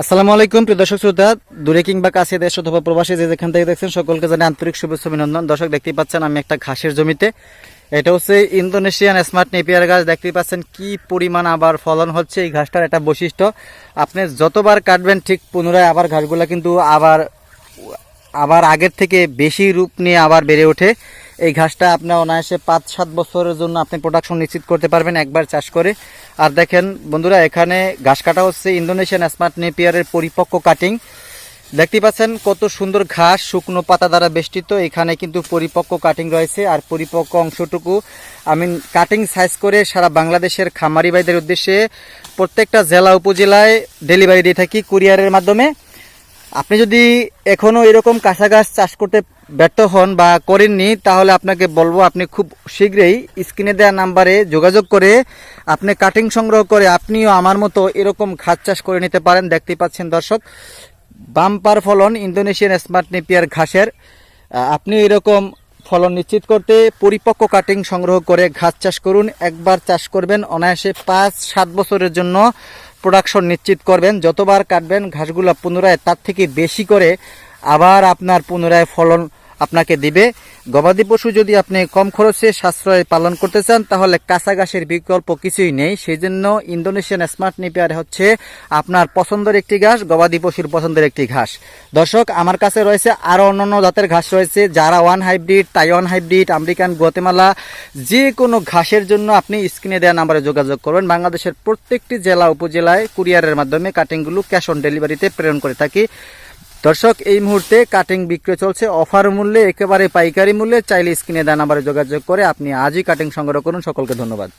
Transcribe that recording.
আসসালামু আলাইকুম, প্রিয় দর্শক শ্রোতা। দূরে কিংবা কাছে দেশ অথবা প্রবাসী যে যেখান থেকে দেখছেন, সকলকে জানাই আন্তরিক শুভেচ্ছা অভিনন্দন। দর্শক, দেখতেই পাচ্ছেন, আমি একটা ঘাসের জমিতে। এটা হচ্ছে ইন্দোনেশিয়ান স্মার্ট নেপিয়ার গাছ। দেখতেই পাচ্ছেন কি পরিমাণ আবার ফলন হচ্ছে এই ঘাসটার একটা বৈশিষ্ট্য। আপনি যতবার কাটবেন, ঠিক পুনরায় আবার ঘাসগুলা কিন্তু আবার আবার আগের থেকে বেশি রূপ নিয়ে আবার বেড়ে ওঠে। এই ঘাসটা আপনার অনায়াসে পাঁচ, সাত বছরের জন্য আপনি প্রোডাকশন নিশ্চিত করতে পারবেন একবার চাষ করে। আর দেখেন, বন্ধুরা, এখানে ঘাস কাটা হচ্ছে ইন্দোনেশিয়ান স্মার্ট নেপিয়ারের পরিপক্ক কাটিং দেখতে পাচ্ছেন কত সুন্দর ঘাস, শুকনো পাতা দ্বারা বেষ্টিত। এখানে কিন্তু পরিপক্ক কাটিং রয়েছে। আর পরিপক্ক অংশটুকু আমি কাটিং সাইজ করে সারা বাংলাদেশের খামারি ভাইদের উদ্দেশ্যে প্রত্যেকটা জেলা, উপজেলায় ডেলিভারি দিয়ে থাকি কুরিয়ারের মাধ্যমে। আপনি যদি এখনও এরকম কাঁচা গাছ চাষ করতে ব্যর্থ হন বা করেননি, তাহলে আপনাকে বলব আপনি খুব শীঘ্রই স্ক্রিনে দেওয়া নাম্বারে যোগাযোগ করে আপনি কাটিং সংগ্রহ করে আপনিও আমার মতো এরকম ঘাস চাষ করে নিতে পারেন। দেখতেই পাচ্ছেন দর্শক, বাম্পার ফলন ইন্দোনেশিয়ান স্মার্ট নেপিয়ার ঘাসের আপনি এরকম ফলন নিশ্চিত করতে পরিপক্ক কাটিং সংগ্রহ করে ঘাস চাষ করুন। একবার চাষ করবেন অনায়াসে পাঁচ সাত বছরের জন্য। প্রোডাকশন নিশ্চিত করবেন। যতবার কাটবেন ঘাসগুলো পুনরায় তার থেকে বেশি করে আবার আপনার পুনরায় ফলন আপনাকে দিবে। গবাদি পশু যদি আপনি কম খরচে সাশ্রয় পালন করতে চান, তাহলে কাঁচা ঘাসের বিকল্প কিছুই নেই। সেই জন্য ইন্দোনেশিয়ান স্মার্ট নিপিয়ার হচ্ছে আপনার পছন্দের একটি ঘাস, গবাদি পশুর পছন্দের একটি ঘাস। দর্শক, আমার কাছে রয়েছে আরও অন্যান্য জাতের ঘাস রয়েছে, যারা one hybrid Taiwan hybrid, American Guatemala যে কোনো ঘাসের জন্য আপনি স্ক্রিনে দেওয়া নাম্বারে যোগাযোগ করবেন। বাংলাদেশের প্রত্যেকটি জেলা, উপজেলায় কুরিয়ারের মাধ্যমে কাটিংগুলো ক্যাশ অন ডেলিভারিতে প্রেরণ করে থাকি। দর্শক, এই মুহূর্তে কাটিং বিক্রয় চলছে। অফার মূল্যে, একেবারে পাইকারি মূল্যে। চাইলে স্ক্রিনে দেন আবার যোগাযোগ করে আপনি আজই কাটিং সংগ্রহ করুন। সকলকে ধন্যবাদ।